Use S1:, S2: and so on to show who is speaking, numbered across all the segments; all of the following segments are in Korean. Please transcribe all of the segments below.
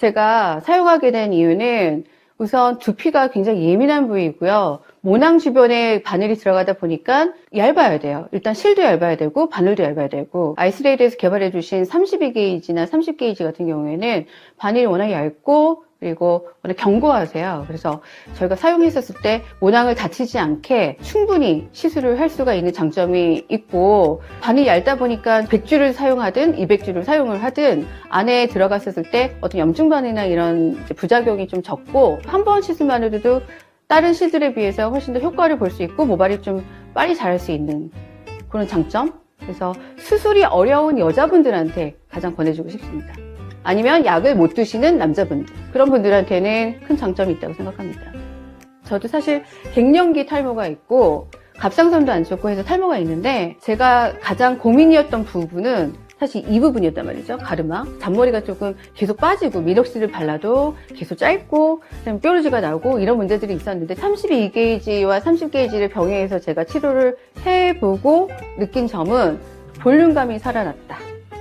S1: 제가 사용하게 된 이유는 우선 두피가 굉장히 예민한 부위이고요. 모낭 주변에 바늘이 들어가다 보니까 얇아야 돼요. 일단 실도 얇아야 되고 바늘도 얇아야 되고 아이스레이드에서 개발해 주신 32게이지나 30게이지 같은 경우에는 바늘이 워낙 얇고 그리고 워낙 견고하세요. 그래서 저희가 사용했었을 때 모낭을 다치지 않게 충분히 시술을 할 수가 있는 장점이 있고 바늘이 얇다 보니까 100주를 사용하든 200주를 사용을 하든 안에 들어갔었을 때 어떤 염증반이나 이런 부작용이 좀 적고 한 번 시술만으로도 다른 시술에 비해서 훨씬 더 효과를 볼 수 있고 모발이 좀 빨리 자랄 수 있는 그런 장점 그래서 수술이 어려운 여자분들한테 가장 권해주고 싶습니다 아니면 약을 못 드시는 남자분들 그런 분들한테는 큰 장점이 있다고 생각합니다 저도 사실 갱년기 탈모가 있고 갑상선도 안 좋고 해서 탈모가 있는데 제가 가장 고민이었던 부분은 사실 이 부분이었단 말이죠. 가르마. 잔머리가 조금 계속 빠지고 미녹시를 발라도 계속 짧고 뾰루지가 나오고 이런 문제들이 있었는데 32게이지와 30게이지를 병행해서 제가 치료를 해보고 느낀 점은 볼륨감이 살아났다.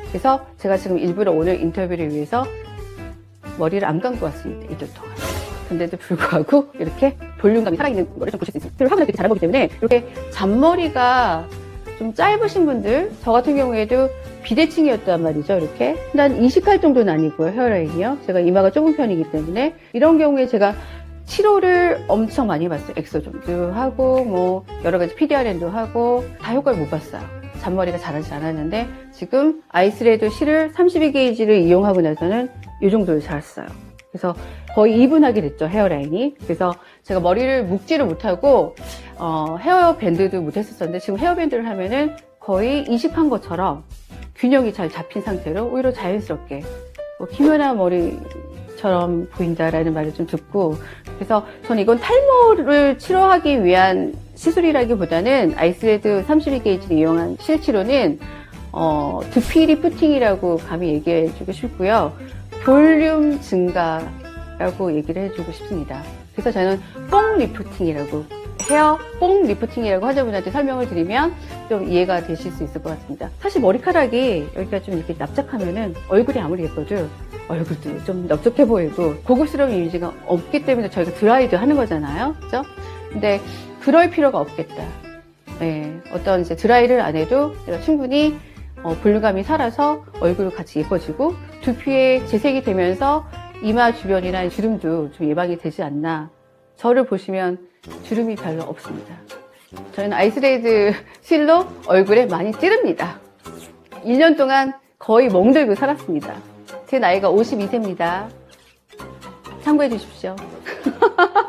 S1: 그래서 제가 지금 일부러 오늘 인터뷰를 위해서 머리를 안 감고 왔습니다. 일주일 동안. 근데도 불구하고 이렇게 볼륨감이 살아있는 거를 좀 보실 수 있습니다. 를 하고 이렇게 잘해보기 때문에 이렇게 잔머리가 좀 짧으신 분들, 저 같은 경우에도 비대칭이었단 말이죠, 이렇게. 한 20할 정도는 아니고요, 헤어라인이요. 제가 이마가 좁은 편이기 때문에. 이런 경우에 제가 치료를 엄청 많이 해봤어요. 엑소좀도 하고, 뭐, 여러 가지 PDRN도 하고, 다 효과를 못 봤어요. 잔머리가 자라지 않았는데, 지금 아이스레드 실을 32게이지를 이용하고 나서는 이 정도로 자랐어요. 그래서 거의 2분하게 됐죠, 헤어라인이. 그래서 제가 머리를 묶지를 못하고, 어, 헤어밴드도 못했었는데, 지금 헤어밴드를 하면은 거의 이식한 것처럼 균형이 잘 잡힌 상태로 오히려 자연스럽게 뭐 김연아 머리처럼 보인다라는 말을 좀 듣고 그래서 저는 이건 탈모를 치료하기 위한 시술이라기보다는 아이스레드 32게이지를 이용한 실치료는 어, 두피 리프팅이라고 감히 얘기해 주고 싶고요. 볼륨 증가라고 얘기를 해주고 싶습니다. 그래서 저는 뽕 리프팅이라고 헤어 뽕 리프팅이라고 환자분한테 설명을 드리면 좀 이해가 되실 수 있을 것 같습니다. 사실 머리카락이 여기가 좀 이렇게 납작하면은 얼굴이 아무리 예뻐도 얼굴도 좀 넓적해 보이고 고급스러운 이미지가 없기 때문에 저희가 드라이도 하는 거잖아요. 그죠? 근데 그럴 필요가 없겠다. 네, 어떤 이제 드라이를 안 해도 내가 충분히 어, 볼륨감이 살아서 얼굴도 같이 예뻐지고 두피에 재색이 되면서 이마 주변이나 주름도 좀 예방이 되지 않나. 저를 보시면 주름이 별로 없습니다. 저는 아이스레이드 실로 얼굴에 많이 찌릅니다. 1년 동안 거의 멍들고 살았습니다. 제 나이가 52세입니다. 참고해 주십시오.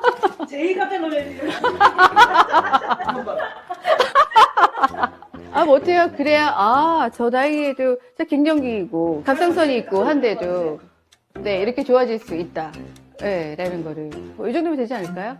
S2: 제일 깜짝 놀랐네요.
S1: 아, 뭐 어때요? 그래야, 아, 저 나이에도 진짜 갱년기이고, 갑상선이 있고, 한데도, 네, 이렇게 좋아질 수 있다. 네, 라는 거를. 뭐, 이 정도면 되지 않을까요?